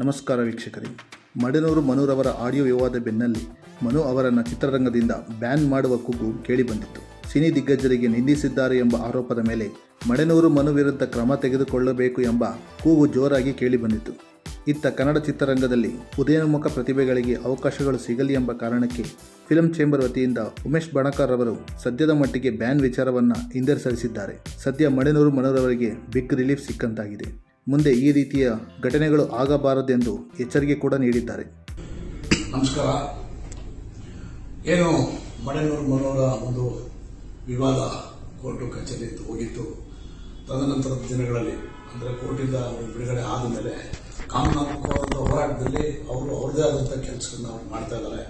ನಮಸ್ಕಾರ ವೀಕ್ಷಕರೇ. ಮಡನೂರು ಮನುರವರ ಆಡಿಯೋ ವಿವಾದ ಬೆನ್ನಲ್ಲಿ ಮನು ಅವರನ್ನು ಚಿತ್ರರಂಗದಿಂದ ಬ್ಯಾನ್ ಮಾಡುವ ಕೂಗು ಕೇಳಿಬಂದಿತ್ತು. ಸಿನಿ ದಿಗ್ಗಜರಿಗೆ ನಿಂದಿಸಿದ್ದಾರೆ ಎಂಬ ಆರೋಪದ ಮೇಲೆ ಮಡನೂರು ಮನು ವಿರುದ್ಧ ಕ್ರಮ ತೆಗೆದುಕೊಳ್ಳಬೇಕು ಎಂಬ ಕೂಗು ಜೋರಾಗಿ ಕೇಳಿಬಂದಿತ್ತು. ಇತ್ತ ಕನ್ನಡ ಚಿತ್ರರಂಗದಲ್ಲಿ ಉದಯೋನ್ಮುಖ ಪ್ರತಿಭೆಗಳಿಗೆ ಅವಕಾಶಗಳು ಸಿಗಲಿ ಎಂಬ ಕಾರಣಕ್ಕೆ ಫಿಲಂ ಚೇಂಬರ್ ವತಿಯಿಂದ ಉಮೇಶ್ ಬಣಕಾರ್ ಅವರು ಸದ್ಯದ ಮಟ್ಟಿಗೆ ಬ್ಯಾನ್ ವಿಚಾರವನ್ನು ಹಿಂದರಿಸಲಿಸಿದ್ದಾರೆ ಸದ್ಯ ಮಡನೂರು ಮನೋರವರಿಗೆ ಬಿಗ್ ರಿಲೀಫ್ ಸಿಕ್ಕಂತಾಗಿದೆ. ಮುಂದೆ ಈ ರೀತಿಯ ಘಟನೆಗಳು ಆಗಬಾರದೆಂದು ಎಚ್ಚರಿಕೆ ಕೂಡ ನೀಡಿದ್ದಾರೆ. ನಮಸ್ಕಾರ. ಏನು ಮಳೆನೂರು ಮನೋರ ಒಂದು ವಿವಾದ ಕೋರ್ಟು ಕಚೇರಿ ಹೋಗಿತ್ತು. ತದನಂತರದ ದಿನಗಳಲ್ಲಿ ಅಂದರೆ ಕೋರ್ಟಿಂದ ಅವರು ಬಿಡುಗಡೆ ಆದ ಮೇಲೆ ಹೋರಾಟದಲ್ಲಿ ಅವರು ಅವ್ರದೇ ಆದಂಥ ಕೆಲಸಗಳನ್ನ ಅವ್ರು ಮಾಡ್ತಾ ಇದ್ದಾರೆ.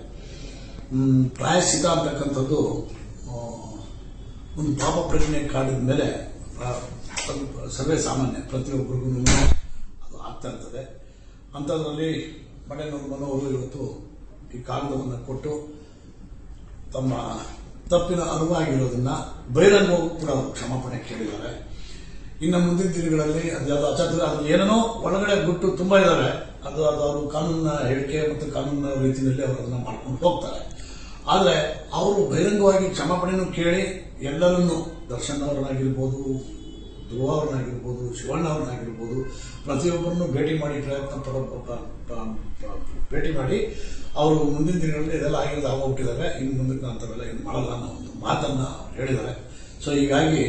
ಹ್ಮ್, ಪ್ರಾಯಶ್ಚಿತ ಅಂತಕ್ಕಂಥದ್ದು ಒಂದು ಪಾಪ ಪ್ರಜ್ಞೆ ಕಾಡಿದ ಮೇಲೆ ಸರ್ವೇ ಸಾಮಾನ್ಯ, ಪ್ರತಿಯೊಬ್ಬರಿಗೂ ಅದು ಆಗ್ತಾ ಇರ್ತದೆ. ಅಂಥದ್ರಲ್ಲಿ ಒಂದು ಮನೋರು ಇವತ್ತು ಈ ಕಾಗದವನ್ನು ಕೊಟ್ಟು ತಮ್ಮ ತಪ್ಪಿನ ಅನುವಾಗಿರೋದನ್ನ ಬಹಿರಂಗವೂ ಕೂಡ ಅವರು ಕ್ಷಮಾಪಣೆ ಕೇಳಿದ್ದಾರೆ. ಇನ್ನು ಮುಂದಿನ ದಿನಗಳಲ್ಲಿ ಅದು ಅದು ಅಚಾತುರ, ಅದು ಏನೇನೋ ಒಳಗಡೆ ಗುಟ್ಟು ತುಂಬಾ ಇದ್ದಾರೆ. ಅದು ಅದು ಅವರು ಕಾನೂನಿನ ಹೇಳಿಕೆ ಮತ್ತು ಕಾನೂನಿನ ರೀತಿಯಲ್ಲಿ ಅವರು ಅದನ್ನ ಮಾಡ್ಕೊಂಡು ಹೋಗ್ತಾರೆ. ಆದರೆ ಅವರು ಬಹಿರಂಗವಾಗಿ ಕ್ಷಮಾಪಣೆಯನ್ನು ಕೇಳಿ ಎಲ್ಲರನ್ನೂ ದರ್ಶನ್ ಧ್ರುವ ಅವ್ರನ್ನಾಗಿರ್ಬೋದು ಶಿವಣ್ಣ ಅವ್ರನ್ನಾಗಿರ್ಬೋದು ಪ್ರತಿಯೊಬ್ಬರನ್ನು ಭೇಟಿ ಮಾಡಿ ಭೇಟಿ ಮಾಡಿ ಅವರು ಮುಂದಿನ ದಿನಗಳಲ್ಲಿ ಇದೆಲ್ಲ ಆಗಿರೋದು ಆಗೋಗ್ಬಿಟ್ಟಿದ್ದಾರೆ ಇನ್ನು ಮುಂದಕ್ಕೆ ಅಂಥವೆಲ್ಲ ಏನು ಮಾಡಲ್ಲ ಅನ್ನೋ ಒಂದು ಮಾತನ್ನು ಹೇಳಿದ್ದಾರೆ. ಸೊ ಹೀಗಾಗಿ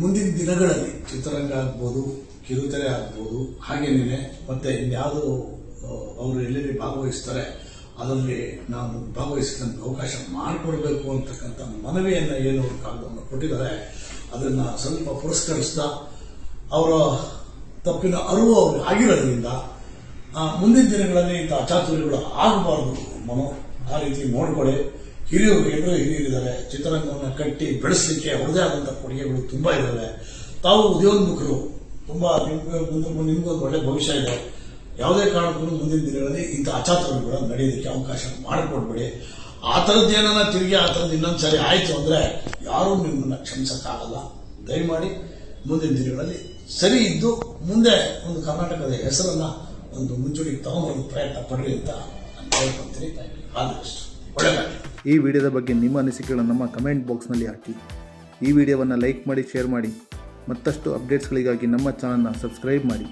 ಮುಂದಿನ ದಿನಗಳಲ್ಲಿ ಚಿತ್ರರಂಗ ಆಗ್ಬೋದು, ಕಿರುತೆರೆ ಆಗ್ಬೋದು ಹಾಗೇನೇ ಮತ್ತು ಇನ್ಯಾವುದು ಅವರು ಎಲ್ಲೆಲ್ಲಿ ಭಾಗವಹಿಸ್ತಾರೆ, ಅದರಲ್ಲಿ ನಾವು ಭಾಗವಹಿಸಿದಂಥ ಅವಕಾಶ ಮಾಡಿಕೊಡ್ಬೇಕು ಅಂತಕ್ಕಂಥ ಮನವಿಯನ್ನು ಏನು ಕಾಗದವನ್ನು ಕೊಟ್ಟಿದ್ದಾರೆ. ಅದನ್ನ ಸ್ವಲ್ಪ ಪುರಸ್ಕರಿಸ್ತಾ ಅವರ ತಪ್ಪಿನ ಅರಿವು ಅವ್ರಿಗೆ ಆಗಿರೋದ್ರಿಂದ ಮುಂದಿನ ದಿನಗಳಲ್ಲಿ ಇಂಥ ಅಚಾತುರ್ಯಗಳು ಆಗಬಾರ್ದು. ಮನೋ, ಆ ರೀತಿ ನೋಡ್ಕೊಳ್ಳಿ. ಹಿರಿಯರು ಎಲ್ಲರೂ ಹಿರಿಯರಿದ್ದಾರೆ. ಚಿತ್ರರಂಗವನ್ನು ಕಟ್ಟಿ ಬೆಳೆಸಲಿಕ್ಕೆ ಅವ್ರದೇ ಆದಂಥ ಕೊಡುಗೆಗಳು ತುಂಬಾ ಇದ್ದಾವೆ. ತಾವು ಉದ್ಯೋನ್ಮುಖರು ತುಂಬಾ ನಿಮ್ಗೂ ಒಂದು ಒಳ್ಳೆ ಭವಿಷ್ಯ ಇದೆ. ಯಾವುದೇ ಕಾರಣಕ್ಕೂ ಮುಂದಿನ ದಿನಗಳಲ್ಲಿ ಇಂಥ ಅಚಾತುರ್ಯಗಳು ನಡೆಯೋದಕ್ಕೆ ಅವಕಾಶ ಮಾಡಿಕೊಡ್ಬೇಡಿ. ಆ ಥರದ್ದೇನ ತಿರುಗಿ ಆ ಥರದ್ದು ಇನ್ನೊಂದ್ಸರಿ ಆಯಿತು ಅಂದರೆ ಯಾರೂ ನಿಮ್ಮನ್ನ ಕ್ಷಮಿಸೋಕ್ಕಾಗಲ್ಲ. ದಯಮಾಡಿ ಮುಂದಿನ ದಿನಗಳಲ್ಲಿ ಸರಿ ಇದ್ದು ಮುಂದೆ ಒಂದು ಕರ್ನಾಟಕದ ಹೆಸರನ್ನು ಒಂದು ಮುಂಚೂಣಿಗೆ ತಗೊಂಡು ಪ್ರಯತ್ನ ಪಡ್ರಿ ಅಂತ ನಾನು ಕೇಳ್ಕೊಂತೀನಿ ಆದಷ್ಟು ಒಳ್ಳೆಯದಾಗಿ ಈ ವಿಡಿಯೋದ ಬಗ್ಗೆ ನಿಮ್ಮ ಅನಿಸಿಕೆಗಳನ್ನು ನಮ್ಮ ಕಮೆಂಟ್ ಬಾಕ್ಸ್ನಲ್ಲಿ ಹಾಕಿ. ಈ ವಿಡಿಯೋವನ್ನು ಲೈಕ್ ಮಾಡಿ ಶೇರ್ ಮಾಡಿ. ಮತ್ತಷ್ಟು ಅಪ್ಡೇಟ್ಸ್ಗಳಿಗಾಗಿ ನಮ್ಮ ಚಾನಲ್ನ ಸಬ್ಸ್ಕ್ರೈಬ್ ಮಾಡಿ.